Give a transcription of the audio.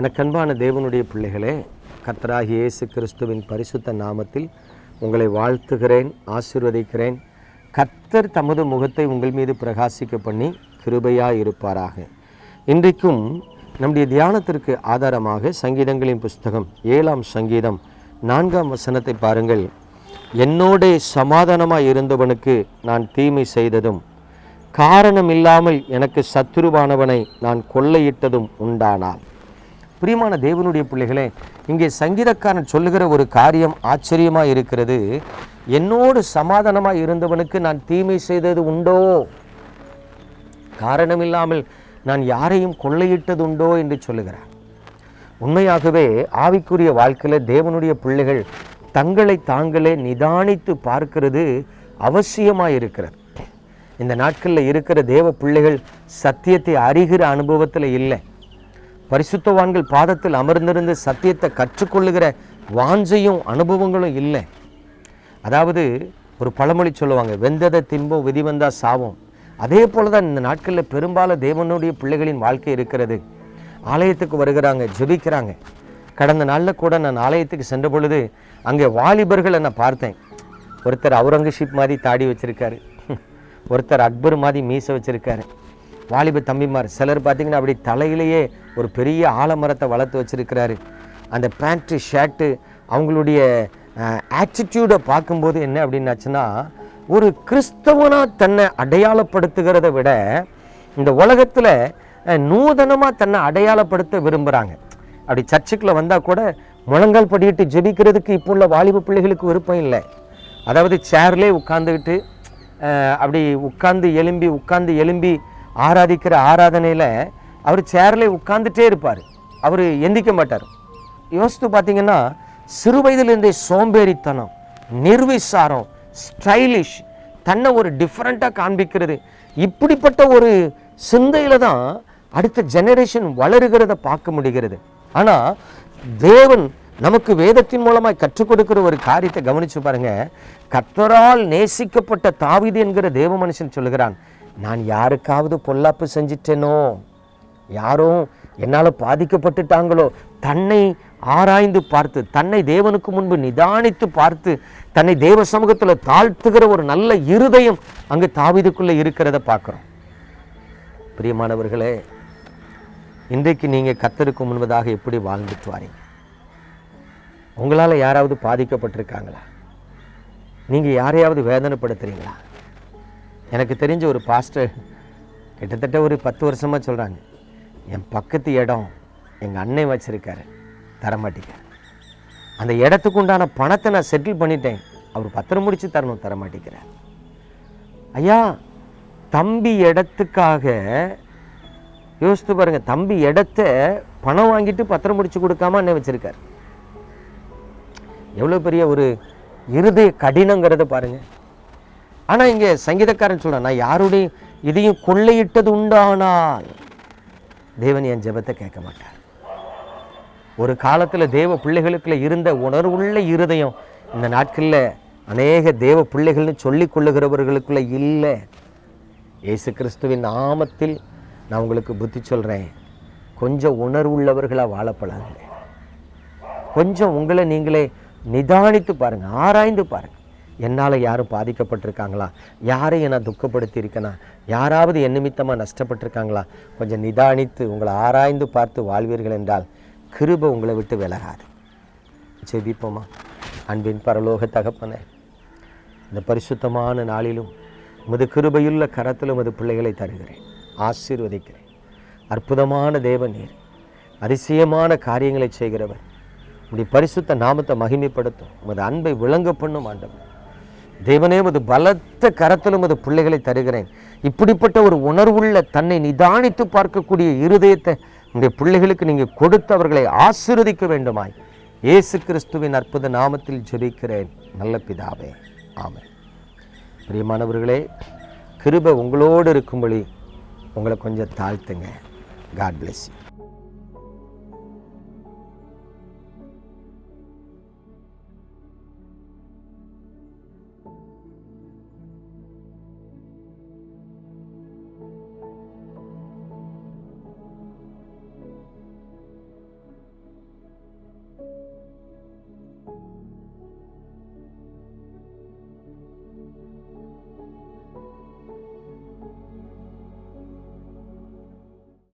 எனக்கன்பான தேவனுடைய பிள்ளைகளே கத்தராகி இயேசு கிறிஸ்துவின் பரிசுத்த நாமத்தில் உங்களை வாழ்த்துகிறேன் ஆசிர்வதிக்கிறேன். கத்தர் தமது முகத்தை உங்கள் மீது பிரகாசிக்க பண்ணி கிருபையாக இருப்பாராக. இன்றைக்கும் நம்முடைய தியானத்திற்கு ஆதாரமாக சங்கீதங்களின் புஸ்தகம் ஏழாம் சங்கீதம் நான்காம் வசனத்தை பாருங்கள். என்னோடே சமாதானமாக இருந்தவனுக்கு நான் தீமை செய்ததும் காரணம் இல்லாமல் எனக்கு சத்துருவானவனை நான் கொள்ளையிட்டதும் உண்டானால். பிரியமான தேவனுடைய பிள்ளைகளே இங்கே சங்கீதக்காரன் சொல்லுகிற ஒரு காரியம் ஆச்சரியமாக இருக்கிறது. என்னோடு சமாதானமாக இருந்தவனுக்கு நான் தீமை செய்தது உண்டோ? காரணமில்லாமல் நான் யாரையும் கொள்ளையிட்டது உண்டோ என்று சொல்லுகிறார். உண்மையாகவே ஆவிக்குரிய வாழ்க்கையில் தேவனுடைய பிள்ளைகள் தங்களை தாங்களே நிதானித்து பார்க்கிறது அவசியமாக இருக்கிறது. இந்த நாட்களில் இருக்கிற தேவ பிள்ளைகள் சத்தியத்தை அறிகிற அனுபவத்தில் இல்லை. பரிசுத்தவான்கள் பாதத்தில் அமர்ந்திருந்து சத்தியத்தை கற்றுக்கொள்ளுகிற வாஞ்சையும் அனுபவங்களும் இல்லை. அதாவது ஒரு பழமொழி சொல்லுவாங்க வெந்ததை தின்போம் விதி வந்தால் சாவோம். அதே போல தான் இந்த நாட்களில் பெரும்பாலும் தேவனுடைய பிள்ளைகளின் வாழ்க்கை இருக்கிறது. ஆலயத்துக்கு வருகிறாங்க ஜெபிக்கிறாங்க. கடந்த நாளில் கூட நான் ஆலயத்துக்கு சென்ற பொழுது அங்கே வாலிபர்களை நான் பார்த்தேன். ஒருத்தர் அவுரங்கசீப் மாதிரி தாடி வச்சுருக்காரு. ஒருத்தர் அக்பர் மாதிரி மீசை வச்சுருக்காரு. வாலிப தம்பிமார் சிலர் பார்த்தீங்கன்னா அப்படி தலையிலேயே ஒரு பெரிய ஆலமரத்தை வளர்த்து வச்சுருக்கிறாரு. அந்த பேண்ட்டு ஷர்ட்டு அவங்களுடைய ஆட்டிடியூடை பார்க்கும்போது என்ன அப்படின்னாச்சுன்னா ஒரு கிறிஸ்தவனாக தன்னை அடையாளப்படுத்துகிறத விட இந்த உலகத்தில் நூதனமாக தன்னை அடையாளப்படுத்த விரும்புகிறாங்க அப்படி சர்ச்சுக்குள்ள வந்தால் கூட முழங்கால் படியிட்டு ஜெபிக்கிறதுக்கு இப்போ உள்ள வாலிப பிள்ளைகளுக்கு விருப்பம் இல்லை. அதாவது சேர்லேயே உட்காந்துக்கிட்டு அப்படி உட்காந்து எலும்பி உட்காந்து எலும்பி ஆராதிக்கிற ஆராதனையில் அவர் சேர்லேயே உட்கார்ந்துட்டே இருப்பார். அவர் எந்திக்க மாட்டார். யோசித்து பார்த்தீங்கன்னா சிறு வயதிலிருந்தே சோம்பேறித்தனம் நிர்விசாரம் ஸ்டைலிஷ் தன்னை ஒரு டிஃப்ரெண்ட்டாக காண்பிக்கிறது இப்படிப்பட்ட ஒரு சிந்தையில் தான் அடுத்த ஜெனரேஷன் வளருகிறத பார்க்க முடிகிறது. ஆனால் தேவன் நமக்கு வேதத்தின் மூலமாக கற்றுக் கொடுக்கிற ஒரு காரியத்தை கவனிச்சு பாருங்க. கத்தரால் நேசிக்கப்பட்ட தாவிது என்கிற தேவ மனுஷன் சொல்லுகிறான் நான் யாருக்காவது பொல்லாப்பு செஞ்சிட்டேனோ? யாரும் என்னால் பாதிக்கப்பட்டுட்டாங்களோ? தன்னை ஆராய்ந்து பார்த்து தன்னை தேவனுக்கு முன்பு நிதானித்து பார்த்து தன்னை தேவ சமூகத்தில் தாழ்த்துகிற ஒரு நல்ல இருதயம் அங்கு தாவிதுக்குள்ளே இருக்கிறத பார்க்குறோம். பிரியமானவர்களே இன்றைக்கு நீங்கள் கத்தருக்கு முன்பதாக எப்படி வாழ்ந்துட்டு வாரீங்க? உங்களால் யாராவது பாதிக்கப்பட்டிருக்காங்களா? நீங்கள் யாரையாவது வேதனைப்படுத்துறீங்களா? எனக்கு தெரிஞ்ச ஒரு பாஸ்டர் கிட்டத்தட்ட ஒரு பத்து வருஷமாக சொல்கிறாங்க என் பக்கத்து இடம் எங்கள் அண்ணன் வச்சுருக்காரு தரமாட்டிக்கார் அந்த இடத்துக்கு உண்டான பணத்தை நான் செட்டில் பண்ணிட்டேன். அவர் பத்திரம் முடித்து தரணும் தரமாட்டேங்கிறார் ஐயா தம்பி இடத்துக்காக யோசித்து பாருங்கள் தம்பி இடத்த பணம் வாங்கிட்டு பத்திரம் முடிச்சு கொடுக்காம அண்ணன் வச்சிருக்கார். எவ்வளோ பெரிய ஒரு இருதய கடினங்கிறத பாருங்கள் ஆனால் இங்கே சங்கீதக்காரன் சொல்கிறான் நான் யாருடைய இதையும் கொள்ளையிட்டது உண்டானால் தேவன் என் ஜெபத்தை கேட்க மாட்டார். ஒரு காலத்தில் தேவ பிள்ளைகளுக்குள்ள இருந்த உணர்வுள்ள இருதயம் இந்த நாட்களில் அநேக தேவ பிள்ளைகள்னு சொல்லிக் கொள்ளுகிறவர்களுக்குள்ள இல்லை. இயேசு கிறிஸ்துவின் நாமத்தில் நான் உங்களுக்கு புத்தி சொல்கிறேன் கொஞ்சம் உணர்வுள்ளவர்களாக வாழப்படாங்க கொஞ்சம் உங்களை நீங்களே நிதானித்து பாருங்க ஆராய்ந்து பாருங்கள் என்னால் யாரும் பாதிக்கப்பட்டிருக்காங்களா? யாரையும் நான் துக்கப்படுத்தி இருக்கேனா யாராவது என் நிமித்தமாக நஷ்டப்பட்டிருக்காங்களா? கொஞ்சம் நிதானித்து உங்களை ஆராய்ந்து பார்த்து வாழ்வீர்கள் என்றால் கிருபை உங்களை விட்டு விலகாது. ஜெபிப்போமா? அன்பின் பரலோக தகப்பனே இந்த பரிசுத்தமான நாளிலும் உமது கிருபையுள்ள கரத்தில் உமது பிள்ளைகளை தருகிறேன். ஆசீர்வதிக்கிறேன். அற்புதமான தேவன் நீர் அதிசயமான காரியங்களை செய்கிறவர். உடைய பரிசுத்த நாமத்தை மகிமைப்படுத்தும் உமது அன்பை விளங்க பண்ணும் ஆண்டவர். தேவனே உமது பலத்த கரத்தில் உமது பிள்ளைகளை தருகிறேன். இப்படிப்பட்ட ஒரு உணர்வுள்ள தன்னை நிதானித்து பார்க்கக்கூடிய இருதயத்தை உடைய பிள்ளைகளுக்கு நீங்கள் கொடுத்து அவர்களை ஆசிர்வதிக்க வேண்டுமாய். இயேசு கிறிஸ்துவின் அற்புத நாமத்தில் ஜெபிக்கிறேன். நல்ல பிதாவே ஆமை பிரியமானவர்களே கிருபை உங்களோடு இருக்கும்படி உங்களை கொஞ்சம் தாழ்த்துங்க. God bless you